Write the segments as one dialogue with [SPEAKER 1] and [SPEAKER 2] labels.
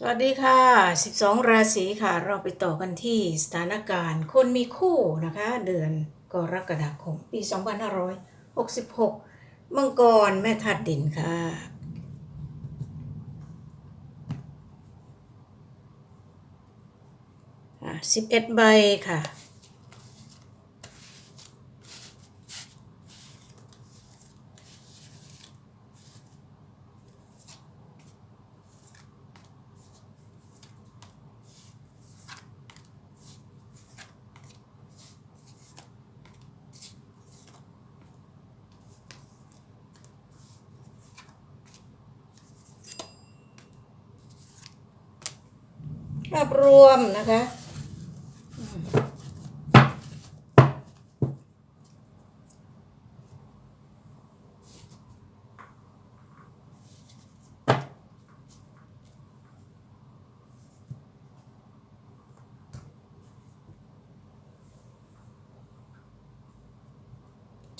[SPEAKER 1] สวัสดีค่ะ 12 ราศีค่ะ เราไปต่อกันที่สถานการณ์ คนมีคู่นะคะ เดือนกรกฎาคม ปี 2566 มังกรแม่ธาตุดินค่ะอะ11 ใบค่ะาพรวมนะคะ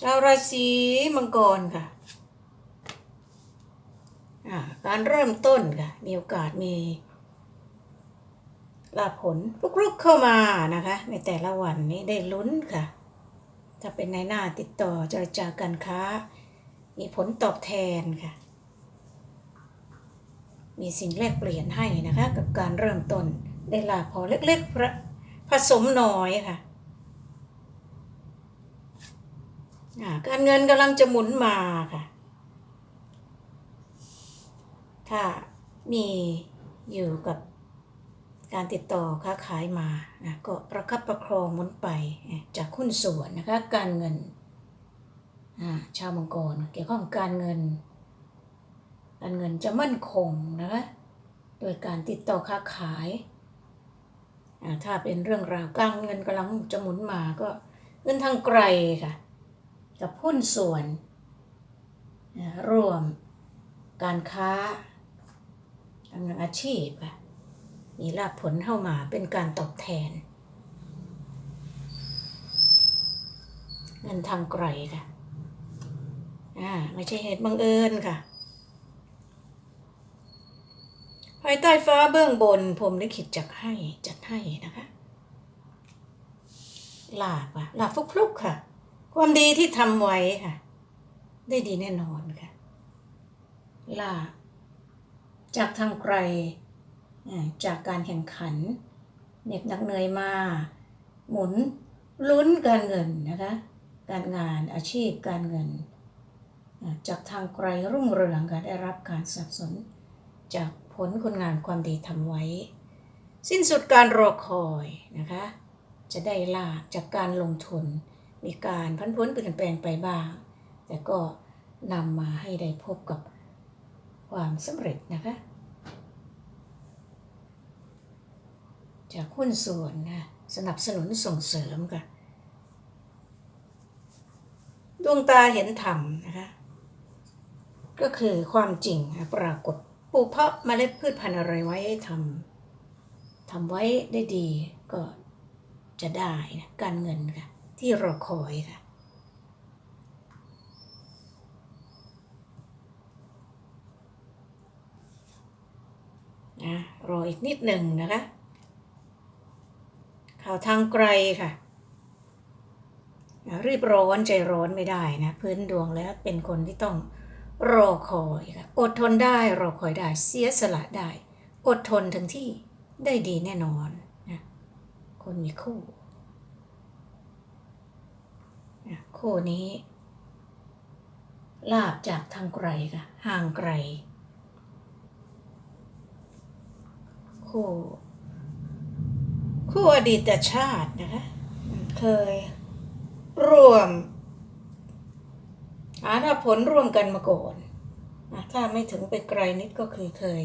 [SPEAKER 1] ชาวราศีมังกรค่ะการเริ่มต้นค่ะ มีโอกาสมี ลาผลลุกๆเข้ามานะคะ ในแต่ละวันนี้ได้ลุ้นค่ะ ถ้าเป็นในหน้าติดต่อเจรจาการค้า มีผลตอบแทนค่ะ มีสิ่งแลกเปลี่ยนให้นะคะ กับการเริ่มต้นได้ลาพอเล็กๆผสมน้อยค่ะการเงินกำลังจะหมุนมาค่ะ ถ้ามีอยู่กับ การติดต่อค้าขายมานะก็ประคับประคองมุนไปจากหุ้นส่วนนะคะการเงินชาวมังกรเกี่ยวข้องกับการเงิน การเงินจะมั่นคงนะคะโดยการติดต่อค้าขายถ้าเป็นเรื่องราวการเงินกำลังจะหมุนมาก็เงินทางไกลค่ะกับหุ้นส่วนร่วมการค้าการงานอาชีพค่ะ มีลาภผลเข้ามาเป็นการตอบแทน เงินทางไกลค่ะอ่าไม่ใช่เหตุบังเอิญค่ะ ภายใต้ฟ้าเบื้องบนผมได้ขิดจักให้จัดให้นะคะลาบอะลาบฟลุกๆค่ะ ความดีที่ทำไว้ค่ะ ได้ดีแน่นอนค่ะลาบจากทางไกล จากการแข่งขันเหน็ดหนักเหนื่อยมา หมุนลุ้นการเงินนะคะการงานอาชีพการเงิน จากทางไกลรุ่งเรืองค่ะได้รับการสนับสนุนจากผลคุณงานความดีทำไว้ สิ้นสุดการรอคอยนะคะจะได้ลาบจากการลงทุน มีการพันพ้นเปลี่ยนแปลงไปบ้าง แต่ก็นำมาให้ได้พบกับความสำเร็จนะคะ จากหุ้นส่วนนะสนับสนุนส่งเสริมค่ะดวงตาเห็นธรรมนะคะก็คือความจริงปรากฏปลูกเพาะเมล็ดพืชพันธุ์อะไรไว้ให้ทำทำไว้ได้ดีก็จะได้นะการเงินค่ะที่รอคอยค่ะนะรออีกนิดหนึ่งนะคะ ข่าวทางไกลค่ะ รีบร้อนใจร้อนไม่ได้นะ พื้นดวงแล้วเป็นคนที่ต้องรอคอยค่ะอดทนได้รอคอยได้เสียสละได้ อดทนถึงที่ได้ดีแน่นอนนะคนมีคู่นะคู่นี้ ลาบจากทางไกลค่ะ ห่างไกล คู่ คู่อดีตชาตินะคะเคยร่วมหาผลร่วมกันมาก่อนถ้าไม่ถึงไปไกลนิดก็คือเคย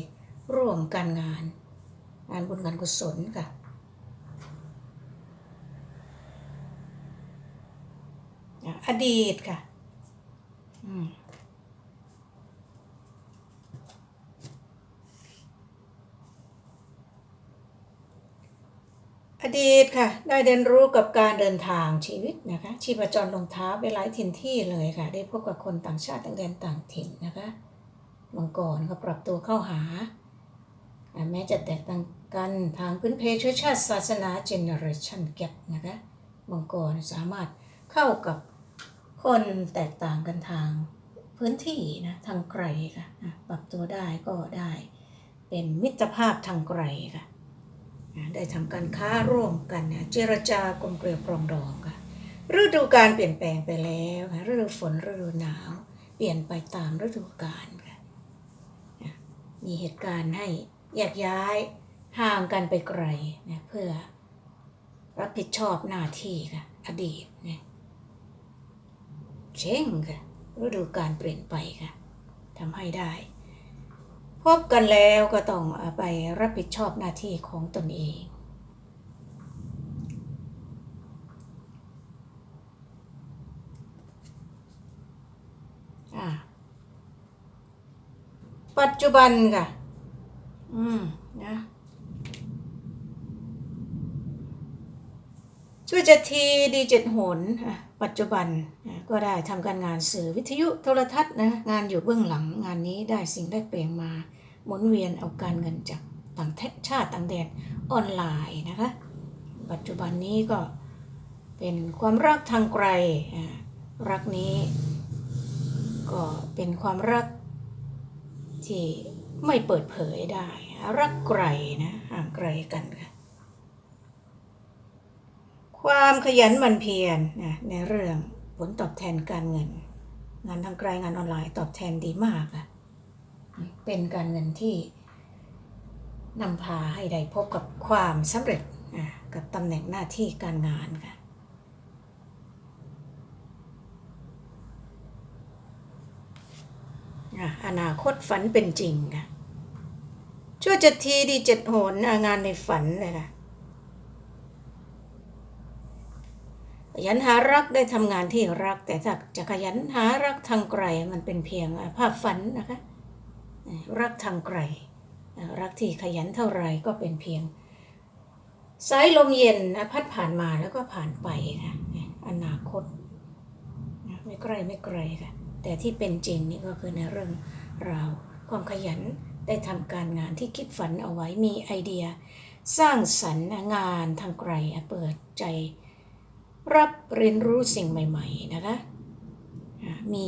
[SPEAKER 1] ร่วมการงาน งานบุญงานกุศลค่ะอดีตค่ะ อืม อดีตค่ะ ได้เรียนรู้กับการเดินทางชีวิตนะคะ ชีพจรลงเท้าไปหลายถิ่นที่เลยค่ะ ได้พบกับคนต่างชาติต่างแดนต่างถิ่นนะคะมังกรก็ปรับตัวเข้าหา แม้จะแตกต่างกันทางพื้นเพเชื้อชาติศาสนาเจเนอเรชันแก p นะคะมังกรสามารถเข้ากับคนแตกต่างกันทางพื้นที่นะทางไกลค่ะปรับตัวได้ก็ได้ เป็นมิตรภาพทางไกลค่ะ ได้ทำการค้าร่วมกันเจรจากลมเกลียวปรองดองค่ะฤดูการเปลี่ยนแปลงไปแล้วค่ะฤดูฝนฤดูหนาว เปลี่ยนไปตามฤดูกาลค่ะอะมีเหตุการณ์ให้แยกย้ายห่างกันไปไกลนะเพื่อรับผิดชอบหน้าที่ค่ะอดีตนะเช่งค่ะฤดูการเปลี่ยนไปค่ะทำให้ได้ พบกันแล้วก็ต้องไปรับผิดชอบหน้าที่ของตนเอง ปัจจุบันค่ะ อืม นะช่วยจะทีดีเจ็ดหนปัจจุบันก็ได้ทำการงานสื่อวิทยุโทรทัศน์นะงานอยู่เบื้องหลังงานนี้ได้สิ่งได้เปลี่ยนมาหมุนเวียนเอาการเงินจากต่างชาติต่างแดนออนไลน์นะคะ ปัจจุบันนี้ก็เป็นความรักทางไกลรักนี้ ก็เป็นความรักที่ไม่เปิดเผยได้ รักไกลนะห่างไกลกันค่ะ ความขยันหมันเพียรนะในเรื่องผลตอบแทนการเงิน งานทางไกลงานออนไลน์ตอบแทนดีมากค่ะเป็นการเงินที่นำพาให้ได้พบกับความสำเร็จอะกับตำแหน่งหน้าที่การงานค่ะอะอนาคตฝันเป็นจริงค่ะชั่วจ็ดทีดีเจ็ดโหนงานในฝันเลยค่ะ ขยันหารักได้ทำงานที่รัก แต่ถ้าจะขยันหารักทางไกลมันเป็นเพียงภาพฝันนะคะ รักทางไกล รักที่ขยันเท่าไหรก็เป็นเพียง สายลมเย็นนะพัดผ่านมาแล้วก็ผ่านไปค่ะอะอนาคต ไม่ใกล้ไม่ไกลค่ะ แต่ที่เป็นจริงนี่ก็คือในเรื่องราวความขยันได้ทำการงานที่คิดฝันเอาไว้มีไอเดีย สร้างสรรค์งานทางไกลเปิดใจ รับเรียนรู้สิ่งใหม่ ๆ นะคะ มี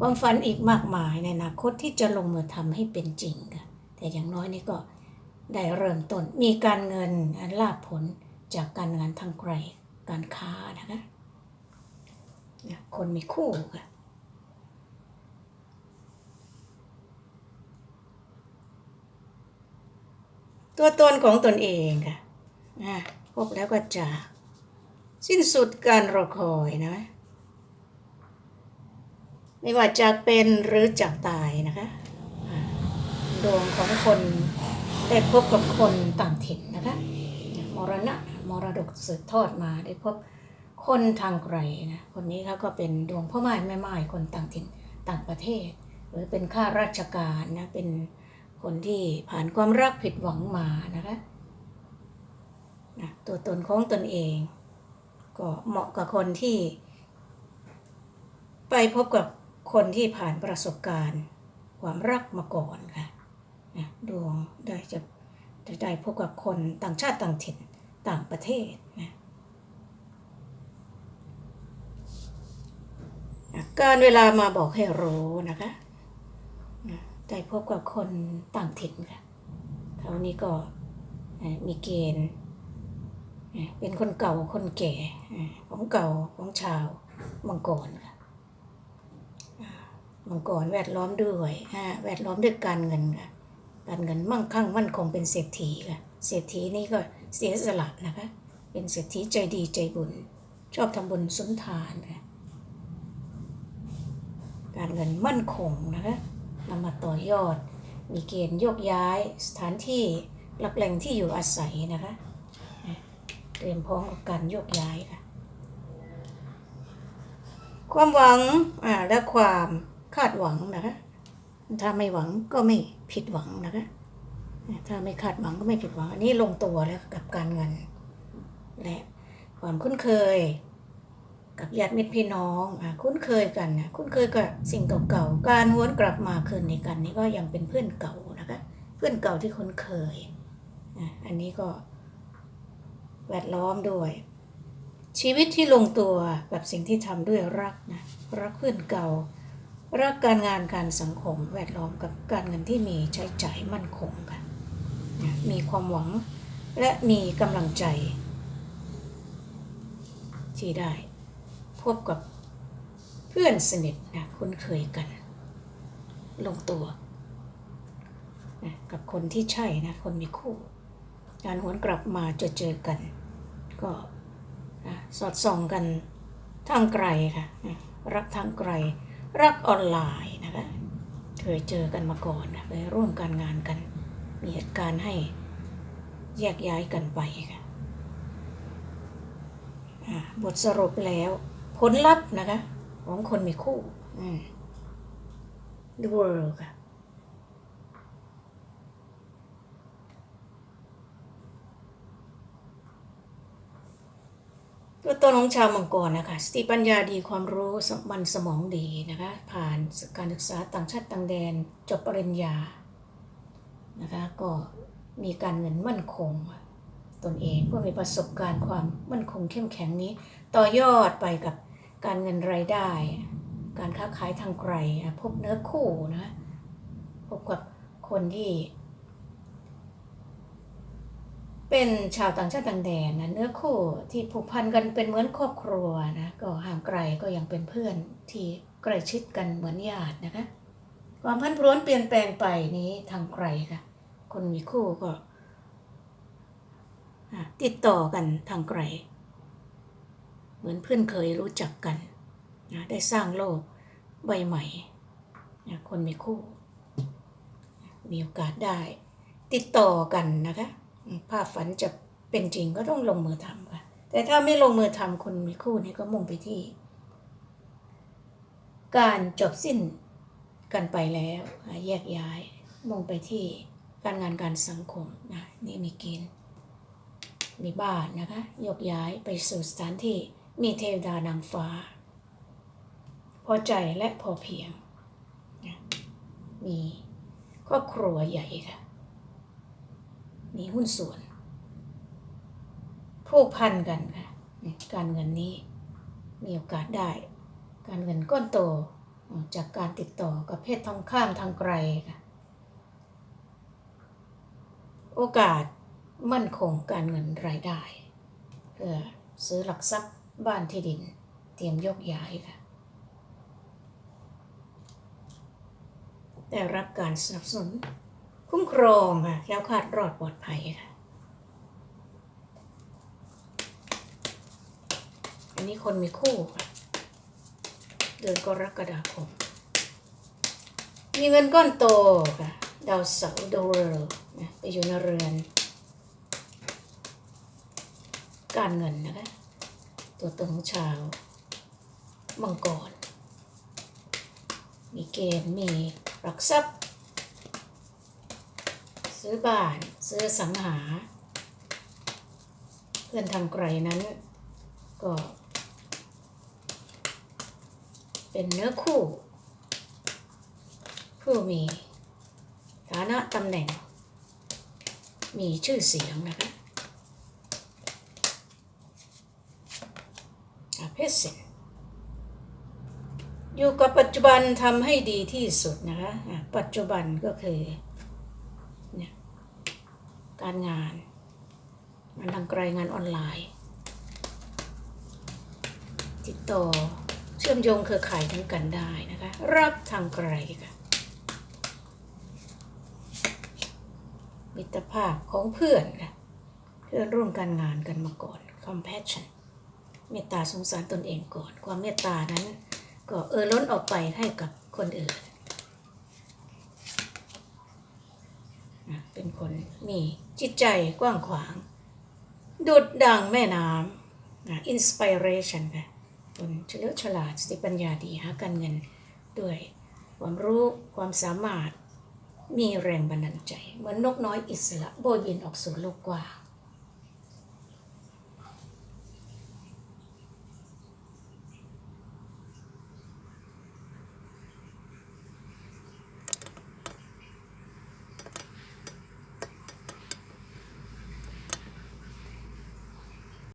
[SPEAKER 1] ความฝันอีกมากมายในอนาคตที่จะลงมือทำให้เป็นจริงค่ะ แต่อย่างน้อยนี่ก็ได้เริ่มต้น มีการเงินอันลาภผลจากการงานทางไกลการค้านะคะ คนมีคู่ค่ะตัวตนของตนเองค่ะอะพบแล้วก็จะ สิ้นสุดการรอคอยนะไม่ว่าจะเป็นหรือจากตายนะคะอะดวงของคนได้พบกับคนต่างถิ่นนะคะมรณะมรดกสืบทอดมาได้พบคนทางไกลนะคนนี้เขาก็เป็นดวงพ่อไม้แม่ไม้คนต่างถิ่นต่างประเทศ หรือเป็นข้าราชการนะเป็นคนที่ผ่านความรักผิดหวังมานะคะนะตัวตนของตนเอง ก็เหมาะกับคนที่ ไปพบกับคนที่ผ่านประสบการณ์ ความรักมาก่อนค่ะนะดวงได้จะจะได้พบกับคนต่างชาติต่างถิ่นต่างประเทศนะการเวลามาบอกให้รู้นะคะได้พบกับคนต่างถิ่นค่ะเขานี้ก็มีเกณฑ์ เป็นคนเก่าคนแก่ของเก่าของชาวมังกรค่ะมังกรแวดล้อมด้วยแวดล้อมด้วยการเงินค่ะการเงินมั่งคั่งมั่นคงเป็นเศรษฐีค่ะเศรษฐีนี่ก็เสียสละนะคะเป็นเศรษฐีใจดีใจบุญ ชอบทำบุญสุนทานค่ะการเงินมั่นคงนะคะนำมาต่อยอด มีเกณฑ์โยกย้ายสถานที่หลักแหล่งที่อยู่อาศัยนะคะ เตรียมพร้อมกับการโยกย้ายค่ะ ความหวังอ่าและความคาดหวังนะคะถ้าไม่หวังก็ไม่ผิดหวังนะคะถ้าไม่คาดหวังก็ไม่ผิดหวัง อันนี้ลงตัวแล้วกับการเงิน และความคุ้นเคย กับญาติมิตรพี่น้องอคุ้นเคยกันนะคุ้นเคยกับสิ่งเก่าๆ การหวนกลับมาคืนในกัน นี้ก็ยังเป็นเพื่อนเก่านะคะพื่อนเก่าที่คุ้นเคย อันนี้ก็ แวดล้อมด้วย ชีวิตที่ลงตัวกับสิ่งที่ทำด้วยรักนะรักเพื่อนเก่า รักการงานการสังคม แวดล้อมกับการเงินที่มีใช้จ่ายมั่นคงกันนะมีความหวังและมีกำลังใจ ที่ได้ พบกับเพื่อนสนิทนะคุ้นเคยกัน ลงตัวนะกับคนที่ใช่นะคนมีคู่ การหวนกลับมาจะเจอกัน ก็สอดส่องกันทางไกลค่ะรักทางไกล รักออนไลน์นะคะเคยเจอกันมาก่อนนะไปร่วมการงานกัน มีเหตุการณ์ให้แยกย้ายกันไปค่ะบทสรุปแล้ว ผลลัพธ์นะคะ ของคนมีคู่ The World ค่ะ ตัวตนของชาวมังกรนะคะสติปัญญาดีความรู้มันสมองดีนะคะผ่านการศึกษาต่างชาติต่างแดนจบปริญญานะคะก็มีการเงินมั่นคง ตนเองก็มีประสบการณ์ความมั่นคงเข้มแข็งนี้ ต่อยอดไปกับการเงินรายได้ การค้าขายทางไกลพบเนื้อคู่นะพบกับคนที่ เป็นชาวต่างชาติต่างแดนนะเนื้อคู่ที่ผูกพันกันเป็นเหมือนครอบครัวนะก็ห่างไกลก็ยังเป็นเพื่อนที่ใกล้ชิดกันเหมือนญาตินะคะ ความพันพรวนเปลี่ยนแปลงไปนี้ทางไกลค่ะ คนมีคู่ก็ติดต่อกันทางไกล เหมือนเพื่อนเคยรู้จักกันนะได้สร้างโลกใบใหม่นะคนมีคู่ มีโอกาสได้ ติดต่อกันนะคะ ภาพฝันจะเป็นจริงก็ต้องลงมือทำค่ะ แต่ถ้าไม่ลงมือทำคนมีคู่นี่ก็มุ่งไปที่ การจบสิ้นกันไปแล้วแยกย้ายมุ่งไปที่การงานการสังคมนะนี่มีเกณฑ์มีบ้านนะคะยกย้ายไปสู่สถานที่มีเทวดานางฟ้า พอใจและพอเพียงนะมีครอบครัวใหญ่ค่ะ มีหุ้นส่วน ผูกพันกันค่ะการเงินนี้มีโอกาสได้ การเงินก้อนโตจากการติดต่อกับเพศทองข้ามทางไกลค่ะโอกาสมั่นคงการเงินรายได้ เพื่อซื้อหลักทรัพย์บ้านที่ดินเตรียมยกย้ายค่ะได้รับการสนับสนุน คุ้มครองค่ะแคล้วคลาดรอดปลอดภัยค่ะ อันนี้คนมีคู่ค่ะ เดือนกรกฎาคม มีเงินก้อนโตค่ะ ดาวเสาร์ดาวเร์นไปอยู่ในเรือน การเงินนะคะ ตัวตนของชาวมังกร มีเกณฑ์มีหลักทรัพย์ ซื้อบ้านซื้อสังหา เพื่อนทางไกลนั้น ก็ เป็นเนื้อคู่ ผู้มี ฐานะตำแหน่ง มีชื่อเสียงนะคะอาเพศเสนอยู่กับปัจจุบันทำให้ดีที่สุดนะคะ ปัจจุบันก็คือเนี่ย การงาน งานทางไกลงานออนไลน์ติดต่อเชื่อมโยงเครือข่ายทั้งกันได้นะคะ รักทางไกลค่ะ มิตรภาพของเพื่อนค่ะ เพื่อนร่วมการงานกันมาก่อน compassion เมตตาสงสารตนเองก่อน ความเมตตานั้น ก็เออล้นออกไปให้กับคนอื่นนะ เป็นคนมีจิตใจกว้างขวาง ดุดดังแม่น้ำนะอินสปิเรชันค่ะคนเฉลียวฉลาดสติปัญญาดีหาการเงินด้วยความรู้ความสามารถมีแรงบันดาลใจ เหมือนนกน้อยอิสระโบยบินออกสู่โลกกว้าง